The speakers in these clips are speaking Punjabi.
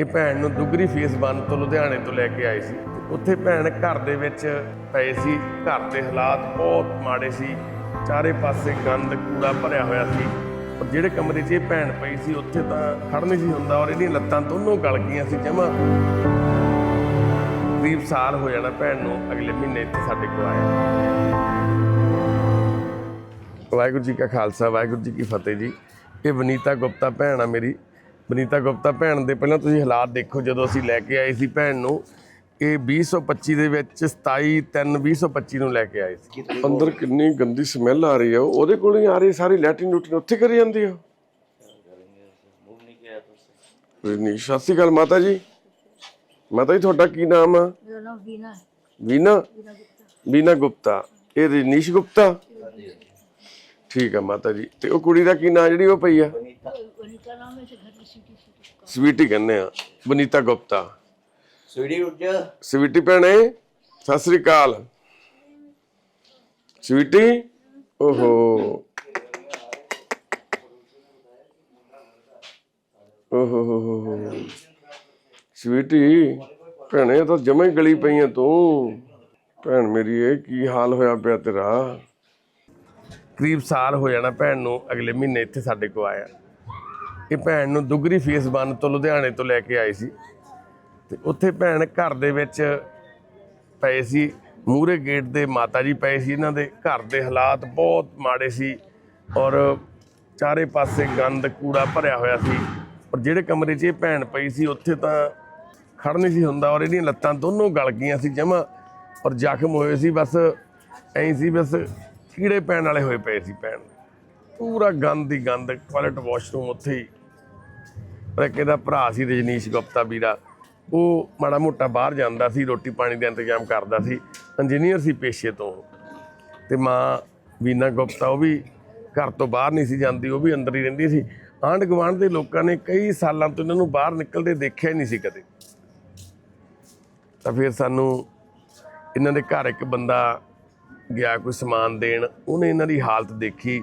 ਇਹ ਭੈਣ ਨੂੰ ਦੁਗਰੀ ਫੇਸ 1 ਤੋਂ ਲੁਧਿਆਣੇ ਤੋਂ ਲੈ ਕੇ ਆਏ ਸੀ। ਉੱਥੇ ਭੈਣ ਘਰ ਦੇ ਵਿੱਚ ਪਏ ਸੀ। ਘਰ ਦੇ ਹਾਲਾਤ ਬਹੁਤ ਮਾੜੇ ਸੀ। ਚਾਰੇ ਪਾਸੇ ਗੰਦ ਕੂੜਾ ਭਰਿਆ ਹੋਇਆ ਸੀ। ਔਰ ਜਿਹੜੇ ਕਮਰੇ 'ਚ ਇਹ ਭੈਣ ਪਈ ਸੀ, ਉੱਥੇ ਤਾਂ ਖੜ ਨਹੀਂ ਸੀ ਹੁੰਦਾ ਔਰ ਇਹਦੀਆਂ ਲੱਤਾਂ ਦੋਨੋਂ ਗਲ ਗਈਆਂ ਸੀ ਜਮਾ। ਕਰੀਬ ਸਾਲ ਹੋ ਜਾਣਾ ਭੈਣ ਨੂੰ ਅਗਲੇ ਮਹੀਨੇ ਇੱਥੇ ਸਾਡੇ ਕੋਲ ਆਇਆ ਵਾਹਿਗੁਰੂ ਜੀ ਕਾ ਖਾਲਸਾ, ਵਾਹਿਗੁਰੂ ਜੀ ਕੀ ਫਤਿਹ ਜੀ। ਇਹ ਵਨੀਤਾ ਗੁਪਤਾ ਭੈਣ ਆ ਮੇਰੀ। ਵਨੀਤਾ ਗੁਪਤਾ ਭੈਣ ਦੇ ਪਹਿਲਾਂ ਤੁਸੀਂ ਹਾਲਾਤ ਦੇਖੋ ਜਦੋਂ ਅਸੀਂ ਲੈ ਕੇ ਆਏ ਸੀ ਭੈਣ ਨੂੰ ਇਹ 2025 ਦੇ ਵਿੱਚ 27 3 2025 ਨੂੰ ਲੈ ਕੇ ਆਏ ਸੀ। ਅੰਦਰ ਕਿੰਨੀ ਗੰਦੀ ਸਮੈਲ ਆ ਰਹੀ ਆ ਉਹਦੇ ਕੋਲ ਹੀ ਆ ਰਹੀ ਸਾਰੀ ਲੈਟਰਿਨ ਲੂਟਰਿਨ ਉੱਥੇ ਕਰੀ ਜਾਂਦੀ ਆ। ਨਹੀਂ ਸਤਿ ਸ਼੍ਰੀ ਅਕਾਲ ਮਾਤਾ ਜੀ। ਮਾਤਾ ਜੀ ਤੁਹਾਡਾ ਕੀ ਨਾਮ ਆ? ਮੇਰਾ ਨਾਮ ਵੀਨਾ ਹੈ। ਵੀਨਾ? ਵੀਨਾ ਗੁਪਤਾ। ਵੀਨਾ ਗੁਪਤਾ ਇਹ ਰਜਨੀਸ਼ ਗੁਪਤਾ? ਠੀਕ ਆ ਮਾਤਾ ਜੀ। ਤੇ ਉਹ ਕੁੜੀ ਦਾ ਕੀ ਨਾਂ ਜਿਹੜੀ ਉਹ ਪਈ ਆ? ਸਵੀਟੀ ਕਹਿੰਦੇ ਆ। ਬਨੀਤਾ ਗੁਪਤਾ। ਸਵੀਟੀ ਉੱਠ ਸਵੀਟੀ ਭੈਣੇ ਸਤਿ ਸ੍ਰੀ ਅਕਾਲ। ਸਵੀਟੀ? ਓਹੋ। ਓਹੋ ਸਵੀਟੀ ਭੈਣੇ ਤਾਂ ਜਮੇ ਗਲੀ ਪਈਆਂ ਤੂੰ। ਭੈਣ ਮੇਰੀ ਇਹ ਕੀ ਹਾਲ ਹੋਇਆ ਪਿਆ ਤੇਰਾ? ਕਰੀਬ ਸਾਲ ਹੋ ਜਾਣਾ ਭੈਣ ਨੂੰ ਅਗਲੇ ਮਹੀਨੇ ਇੱਥੇ ਸਾਡੇ ਕੋਲ ਆਇਆ। ਇਹ ਭੈਣ ਨੂੰ ਦੁਗਰੀ ਫੇਸ 1 ਤੋਂ ਲੁਧਿਆਣੇ ਤੋਂ ਲੈ ਕੇ ਆਏ ਸੀ। ਤੇ ਉੱਥੇ ਭੈਣ ਘਰ ਦੇ ਵਿੱਚ ਪਏ ਸੀ ਮੂਰੇ ਗੇਟ ਦੇ ਮਾਤਾ ਜੀ ਪਏ ਸੀ, ਇਹਨਾਂ ਦੇ ਘਰ ਦੇ ਹਾਲਾਤ ਬਹੁਤ ਮਾੜੇ ਸੀ ਔਰ ਚਾਰੇ ਪਾਸੇ ਗੰਦ ਕੂੜਾ ਭਰਿਆ ਹੋਇਆ ਸੀ। ਔਰ ਜਿਹੜੇ ਕਮਰੇ 'ਚ ਇਹ ਭੈਣ ਪਈ ਸੀ, ਉੱਥੇ ਤਾਂ ਖੜ ਨਹੀਂ ਸੀ ਹੁੰਦਾ ਔਰ ਇਹਦੀਆਂ ਲੱਤਾਂ ਦੋਨੋਂ ਗਲ ਗਈਆਂ ਸੀ ਜਮਾ ਔਰ ਜ਼ਖਮ ਹੋਏ ਸੀ, ਬਸ ਐਂ ਸੀ, ਬਸ ਕੀੜੇ ਪੈਣ ਵਾਲੇ ਹੋਏ ਪਏ ਸੀ ਭੈਣ ਪੂਰਾ ਗੰਦ ਹੀ ਗੰਦ ਟਾਇਲਟ ਵਾਸ਼ਰੂਮ ਉੱਥੇ ਹੀ। ਪਰ ਇੱਕ ਭਰਾ ਸੀ ਰਜਨੀਸ਼ ਗੁਪਤਾ ਵੀਰਾ। ਉਹ ਮਾੜਾ ਮੋਟਾ ਬਾਹਰ ਜਾਂਦਾ ਸੀ, ਰੋਟੀ ਪਾਣੀ ਦਾ ਇੰਤਜ਼ਾਮ ਕਰਦਾ ਸੀ। ਇੰਜੀਨੀਅਰ ਸੀ ਪੇਸ਼ੇ ਤੋਂ। ਤੇ ਮਾਂ ਵੀਨਾ ਗੁਪਤਾ, ਉਹ ਵੀ ਘਰ ਤੋਂ ਬਾਹਰ ਨਹੀਂ ਸੀ ਜਾਂਦੀ, ਉਹ ਵੀ ਅੰਦਰ ਹੀ ਰਹਿੰਦੀ ਸੀ। ਆਂਢ ਗੁਆਂਢ ਦੇ ਲੋਕਾਂ ਨੇ ਕਈ ਸਾਲਾਂ ਤੋਂ ਇਹਨਾਂ ਨੂੰ ਬਾਹਰ ਨਿਕਲਦੇ ਦੇਖਿਆ ਹੀ ਨਹੀਂ ਸੀ ਕਦੇ। ਤਾਂ ਫਿਰ ਸਾਨੂੰ ਇਹਨਾਂ ਦੇ ਘਰ ਇੱਕ ਬੰਦਾ ਗਿਆ ਕੋਈ ਸਮਾਨ ਦੇਣ, ਉਹਨੇ ਇਹਨਾਂ ਦੀ ਹਾਲਤ ਦੇਖੀ।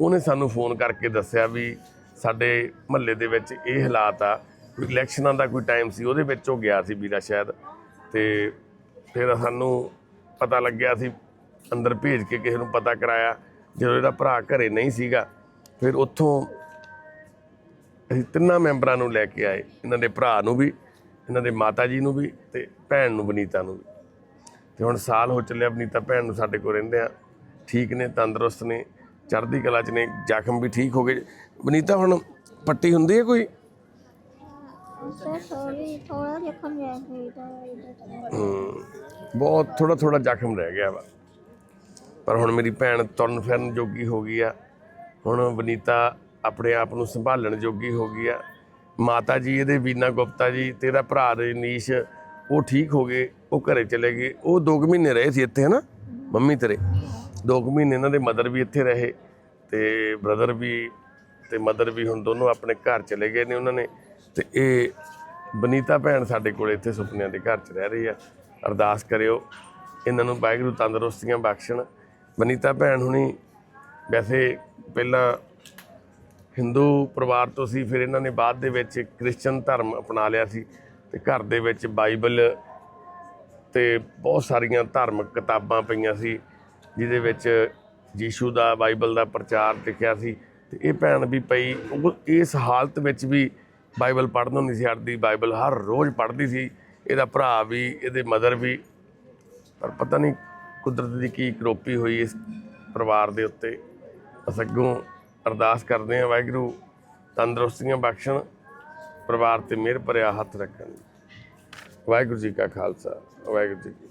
ਉਹਨੇ ਸਾਨੂੰ ਫੋਨ ਕਰਕੇ ਦੱਸਿਆ ਵੀ ਸਾਡੇ ਮਹੱਲੇ ਦੇ ਵਿੱਚ ਇਹ ਹਾਲਾਤ ਆ। ਕੋਈ ਇਲੈਕਸ਼ਨਾਂ ਦਾ ਕੋਈ ਟਾਈਮ ਸੀ, ਉਹਦੇ ਵਿੱਚ ਉਹ ਗਿਆ ਸੀ ਵੀਰਾ ਸ਼ਾਇਦ। ਤੇ ਫਿਰ ਸਾਨੂੰ ਪਤਾ ਲੱਗਿਆ ਸੀ ਅੰਦਰ ਭੇਜ ਕੇ ਕਿਸੇ ਨੂੰ ਪਤਾ ਕਰਾਇਆ, ਜਦੋਂ ਇਹਦਾ ਭਰਾ ਘਰੇ ਨਹੀਂ ਸੀਗਾ। ਫਿਰ ਉੱਥੋਂ ਅਸੀਂ ਤਿੰਨਾਂ ਮੈਂਬਰਾਂ ਨੂੰ ਲੈ ਕੇ ਆਏ, ਇਹਨਾਂ ਦੇ ਭਰਾ ਨੂੰ ਵੀ, ਇਹਨਾਂ ਦੇ ਮਾਤਾ ਜੀ ਨੂੰ ਵੀ ਤੇ ਭੈਣ ਨੂੰ, ਬਨੀਤਾ ਨੂੰ ਵੀ। ਤੇ ਹੁਣ ਸਾਲ ਹੋ ਚੱਲਿਆ ਬਨੀਤਾ ਭੈਣ ਨੂੰ ਸਾਡੇ ਕੋਲ ਰਹਿੰਦੇ ਆ। ਠੀਕ ਨੇ ਤੰਦਰੁਸਤ ਨੇ ਚੜ੍ਹਦੀ ਕਲਾ ਚ ਨੇ ਜ਼ਖਮ ਵੀ ਠੀਕ ਹੋ ਗਏ। ਬਨੀਤਾ ਹੁਣ ਪੱਟੀ ਹੁੰਦੀ ਹੈ ਕੋਈ? ਹਮ, ਬਹੁਤ ਥੋੜਾ ਥੋੜਾ ਜ਼ਖਮ ਰਹਿ ਗਿਆ ਵਾ। ਪਰ ਹੁਣ ਮੇਰੀ ਭੈਣ ਤੁਰਨ ਫਿਰਨ ਜੋਗੀ ਹੋ ਗਈ ਆ। ਹੁਣ ਬਨੀਤਾ ਆਪਣੇ ਆਪ ਨੂੰ ਸੰਭਾਲਣ ਜੋਗੀ ਹੋ ਗਈ ਆ। ਮਾਤਾ ਜੀ ਇਹਦੇ ਵੀਨਾ ਗੁਪਤਾ ਜੀ ਤੇ ਇਹਦਾ ਭਰਾ ਰਜਨੀਸ਼ ਉਹ ਠੀਕ ਹੋ ਗਏ, ਉਹ ਘਰੇ ਚਲੇ ਗਏ, ਉਹ 2 ਮਹੀਨੇ ਰਹੇ ਸੀ ਇੱਥੇ, ਹਨਾ? ਮੰਮੀ ਤੇਰੇ। 2 ਮਹੀਨੇ ਇਹਨਾਂ ਦੇ ਮਦਰ ਵੀ ਇੱਥੇ ਰਹੇ ਤੇ ਬ੍ਰਦਰ ਵੀ ਤੇ ਮਦਰ ਵੀ ਹੁਣ ਦੋਨੋਂ ਆਪਣੇ ਘਰ ਚਲੇ ਗਏ ਨੇ ਉਹਨਾਂ ਨੇ ਤੇ ਇਹ ਬਨੀਤਾ ਭੈਣ ਸਾਡੇ ਕੋਲ ਇੱਥੇ ਸੁਪਨਿਆਂ ਦੇ ਘਰ 'ਚ ਰਹਿ ਰਹੀ ਆ। ਅਰਦਾਸ ਕਰਿਓ, ਇਹਨਾਂ ਨੂੰ ਵਾਹਿਗੁਰੂ ਤੰਦਰੁਸਤੀਆਂ ਬਖਸ਼ਣ। ਬਨੀਤਾ ਭੈਣ ਹੁਣੀ ਵੈਸੇ ਪਹਿਲਾਂ ਹਿੰਦੂ ਪਰਿਵਾਰ ਤੋਂ ਸੀ, ਫਿਰ ਇਹਨਾਂ ਨੇ ਬਾਅਦ ਦੇ ਵਿੱਚ ਕ੍ਰਿਸਚਨ ਧਰਮ ਅਪਣਾ ਲਿਆ ਸੀ। ਤੇ ਘਰ ਦੇ ਵਿੱਚ ਬਾਈਬਲ ਤੇ ਬਹੁਤ ਸਾਰੀਆਂ ਧਾਰਮਿਕ ਕਿਤਾਬਾਂ ਪਈਆਂ ਸੀ, ਜਿਹਦੇ ਵਿੱਚ ਯੀਸ਼ੂ ਦਾ ਬਾਈਬਲ ਦਾ ਪ੍ਰਚਾਰ ਲਿਖਿਆ ਸੀ। ਤੇ ਇਹ ਭੈਣ ਵੀ ਪਈ, ਉਹ ਇਸ ਹਾਲਤ ਵਿੱਚ ਵੀ ਬਾਈਬਲ ਪੜ੍ਹਨ ਨਹੀਂ ਸੀ ਹਟਦੀ ਬਾਈਬਲ ਹਰ ਰੋਜ਼ ਪੜ੍ਹਦੀ ਸੀ। ਇਹਦਾ ਭਰਾ ਵੀ, ਇਹਦੇ ਮਦਰ ਵੀ, ਪਰ ਪਤਾ ਨਹੀਂ ਕੁਦਰਤ ਦੀ ਕੀ ਕਰੋਪੀ ਹੋਈ ਇਸ ਪਰਿਵਾਰ ਦੇ ਉੱਤੇ। ਅਸ ਅੱਗੋਂ ਅਰਦਾਸ ਕਰਦੇ ਹਾਂ, ਵਾਹਿਗੁਰੂ ਤੰਦਰੁਸਤੀਆਂ ਬਖਸ਼ਣ। ਪਰਿਵਾਰ ਤੇ ਮਿਹਰ ਭਰਿਆ ਹੱਥ ਰੱਖਣ। ਵਾਹਿਗੁਰੂ ਜੀ ਕਾ ਖਾਲਸਾ ਵਾਹਿਗੁਰੂ ਜੀ ਕੀ